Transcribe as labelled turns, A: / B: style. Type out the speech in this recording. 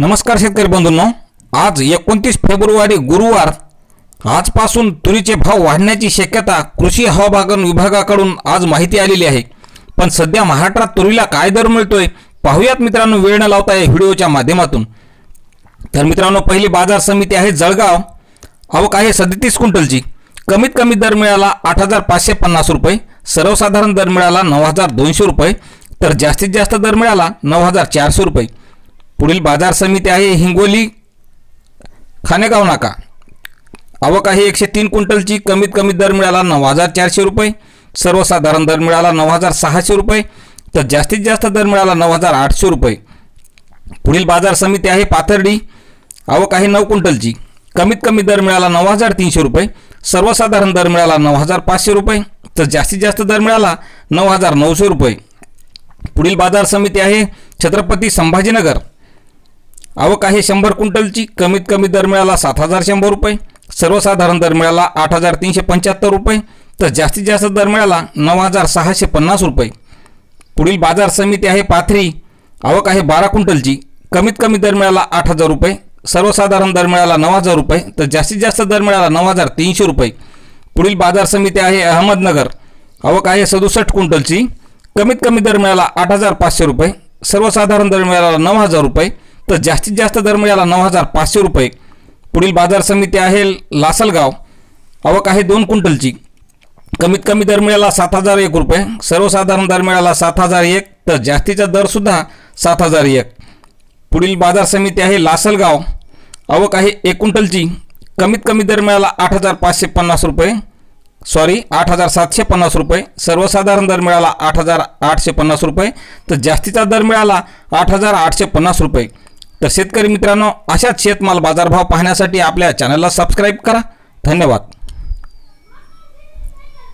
A: नमस्कार शेतकरी बंधूंनो आज एकोणतीस फेब्रुवारी गुरुवार आजपासून तुरीचे भाव वाढण्याची शक्यता कृषी हवाबागन विभागाकडून आज माहिती आलेली आहे. पण सध्या महाराष्ट्रात तुरीला काय दर मिळतोय पाहूयात मित्रांनो वेळ न लावता या व्हिडिओच्या माध्यमातून. तर मित्रांनो पहिली बाजार समिती आहे जळगाव. आवक आहे सदतीस क्विंटलची. कमीत कमी दर मिळाला आठ हजार पाचशे पन्नास रुपये सर्वसाधारण दर मिळाला नऊ हजार दोनशे रुपये तर जास्तीत जास्त दर मिळाला नऊ हजार चारशे रुपये. पुढील बाजार समिती आहे हिंगोली. खानेगाव नाका. आवक आहे एकशे तीन क्विंटलची. कमीत कमी दर मिळाला नऊ हजार चारशे रुपये. सर्वसाधारण दर मिळाला नऊ हजार सहाशे रुपये. तर जास्तीत जास्त दर मिळाला नऊ हजार आठशे रुपये. पुढील बाजार समिती आहे पाथर्डी. आवक आहे नऊ क्विंटलची. कमीत कमी दर मिळाला नऊ हजार तीनशे रुपये. सर्वसाधारण दर मिळाला नऊ हजार पाचशे रुपये. तर जास्तीत जास्त दर मिळाला नऊ हजार नऊशे रुपये. पुढील बाजार समिती आहे छत्रपती संभाजीनगर. आवक आहे शंभर क्विंटलची. कमीत कमी दर मिळाला सात हजार शंभर रुपये. सर्वसाधारण दर मिळाला आठ हजार तीनशे पंच्याहत्तर रुपये. तर जास्तीत जास्त दर मिळाला नऊ हजार सहाशे पन्नास रुपये. पुढील बाजार समिती आहे पाथरी. आवक आहे बारा क्विंटलची. कमीत कमी दर मिळाला आठ हजार रुपये. सर्वसाधारण दर मिळाला नऊ हजार रुपये. तर जास्तीत जास्त दर मिळाला नऊ हजार तीनशे रुपये. पुढील बाजार समिती आहे अहमदनगर. आवक आहे सदुसष्ट क्विंटलची. कमीत कमी दर मिळाला आठ हजार पाचशे रुपये. सर्वसाधारण दर मिळाला नऊ हजार रुपये. तर जास्तीत जास्त दर मिळाला नऊ हजार पाचशे रुपये. पुढील बाजार समिती आहे लासलगाव. आवक आहे दोन क्विंटलची. कमीत कमी दर मिळाला सात हजार एक रुपये. सर्वसाधारण दर मिळाला सात हजार एक. तर जास्तीचा दरसुद्धा सात हजार एक. पुढील बाजार समिती आहे लासलगाव. आवक आहे एक क्विंटलची. कमीत कमी दर मिळाला आठ हजार पाचशे पन्नास रुपये. सॉरी आठ हजार सातशे पन्नास रुपये. सर्वसाधारण दर मिळाला आठ हजार आठशे पन्नास रुपये. तर जास्तीचा दर मिळाला आठ हजार आठशे पन्नास रुपये. तर शेतकरी मित्रांनो अशाच शेतमाल बाजारभाव पाहण्यासाठी आपल्या चॅनलला सबस्क्राईब करा. धन्यवाद.